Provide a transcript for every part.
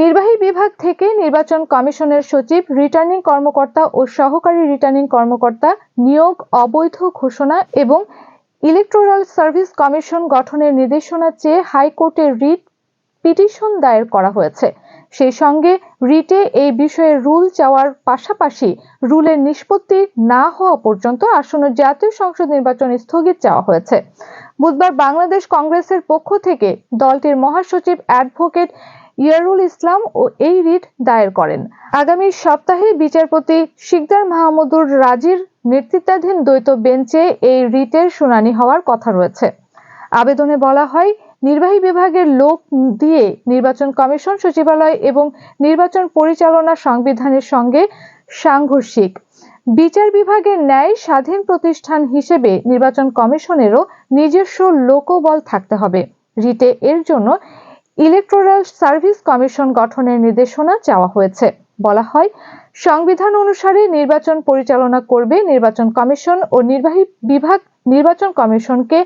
নির্বাহী বিভাগ থেকে নির্বাচন কমিশনের সচিব রিটার্নিং কর্মকর্তা ও সহকারী রিটার্নিং কর্মকর্তা নিয়োগ অবৈধ ঘোষণা এবং ইলেকটোরাল সার্ভিস কমিশন গঠনের নির্দেশনা চেয়ে হাইকোর্টে রিট পিটিশন দায়ের করা হয়েছে। সেই সঙ্গে রিটে এই বিষয়ে রুল চাওয়ার পাশাপাশি রুলের নিষ্পত্তি না হওয়া পর্যন্ত আসন্ন জাতীয় সংসদ নির্বাচন স্থগিত চাওয়া হয়েছে। বুধবার বাংলাদেশ কংগ্রেসের পক্ষ থেকে দলটির মহাসচিব অ্যাডভোকেট ইয়ারুল ইসলাম ও এই রিট দায়ের করেন। আগামী সপ্তাহে বিচারপতি শিকদার মাহমুদুর রাজির নেতৃত্বাধীন দ্বৈত বেঞ্চে এই রিটের শুনানি হওয়ার কথা রয়েছে। আবেদনে বলা হয়, নির্বাহী বিভাগের লোক দিয়ে নির্বাচন কমিশন সচিবালয় এবং নির্বাচন পরিচালনা সংবিধানের সঙ্গে সাংঘর্ষিক। বিচার বিভাগের ন্যায় স্বাধীন প্রতিষ্ঠান হিসেবে নির্বাচন কমিশনেরও নিজস্ব লোকবল থাকতে হবে। রিটে এর জন্য ইলেকটোরাল সার্ভিস কমিশন গঠনের নির্দেশনা চাওয়া হয়েছে। বলা হয়, সংবিধান অনুসারে নির্বাচন পরিচালনা করবে নির্বাচন কমিশন ও নির্বাহী বিভাগ নির্বাচন কমিশনকে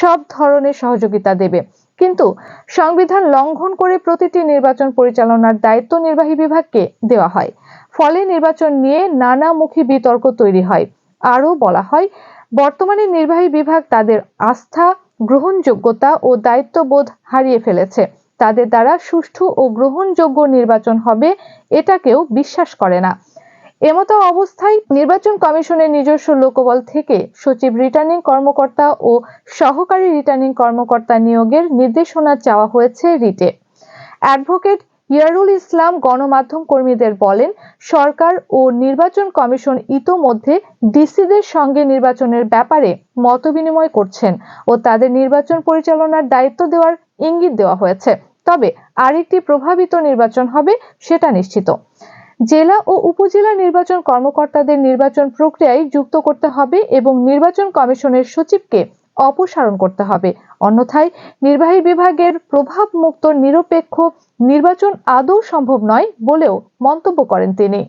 সব ধরনের সহযোগিতা দেবে। কিন্তু সংবিধান লঙ্ঘন করে প্রতিটি নির্বাচন পরিচালনার দায়িত্ব নির্বাহী বিভাগকে দেওয়া হয়। ফলে নির্বাচন নিয়ে নানামুখী বিতর্ক তৈরি হয়। আরও বলা হয়, বর্তমানে নির্বাহী বিভাগ তাদের আস্থা, গ্রহণযোগ্যতা ও দায়িত্ববোধ হারিয়ে ফেলেছে। তাদের দ্বারা সুষ্ঠু ও গ্রহণযোগ্য নির্বাচন হবে এটা কেউ বিশ্বাস করে না। এমতো অবস্থায় নির্বাচন কমিশনের নিজস্ব লোকবল থেকে সচিব রিটার্নিং কর্মকর্তা ও সহকারী রিটার্নিং কর্মকর্তা নিয়োগের নির্দেশনা চাওয়া হয়েছে রিটে। অ্যাডভোকেট ইয়ারুল ইসলাম গণমাধ্যম কর্মীদের বলেন, সরকার ও নির্বাচন কমিশন ইতোমধ্যে ডিসিদের সঙ্গে নির্বাচনের ব্যাপারে মতবিনিময় করছেন ও তাদের নির্বাচন পরিচালনার দায়িত্ব দেওয়ার ইঙ্গিত দেওয়া হয়েছে। তবে আরেকটি প্রভাবিত নির্বাচন হবে সেটা নিশ্চিত। জেলা ও উপজেলা নির্বাচন কর্মকর্তাদের নির্বাচন প্রক্রিয়ায় যুক্ত করতে হবে এবং নির্বাচন কমিশনের সচিবকে অপসারণ করতে হবে। অন্যথায় নির্বাহী বিভাগের প্রভাব মুক্ত নিরপেক্ষ নির্বাচন আদৌ সম্ভব নয় বলেও মন্তব্য করেন তিনি।